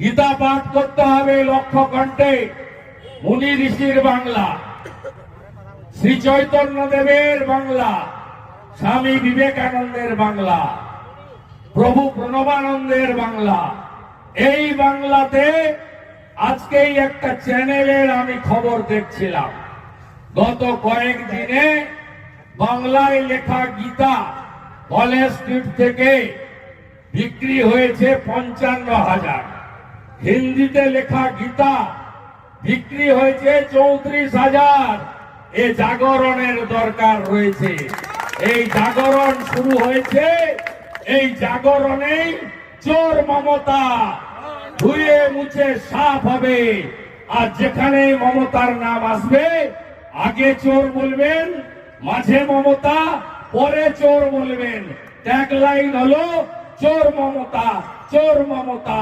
গীতা পাঠ করতে হবে লক্ষ কণ্ঠে মুনি ঋষির বাংলা। শ্রী চৈতন্য দেবের বাংলা। স্বামী বিবেকানন্দের বাংলা। প্রভু প্রণবানন্দের বাংলা। এই বাংলাতে আজকেই একটা চ্যানেলের আমি খবর দেখছিলাম। গত কয়েক দিনে বাংলায় লেখা গীতা কলেজ স্ট্রিট থেকে বিক্রি হয়েছে পঞ্চান্ন হাজার। হিন্দিতে লেখা গীতা বিক্রি হয়েছে চৌত্রিশ হাজার। এ জাগরণের দরকার রয়েছে। এই জাগরণ শুরু হয়েছে। এই জাগরণেই চোর মমতা ধুয়ে মুছে সাফ হবে। আর যেখানে মমতার নাম আসবে, আগে চোর বলবেন, মাঝে মমতা, পরে চোর বলবেন। ট্যাগলাইন হলো, চোর মমতা চোর মমতা।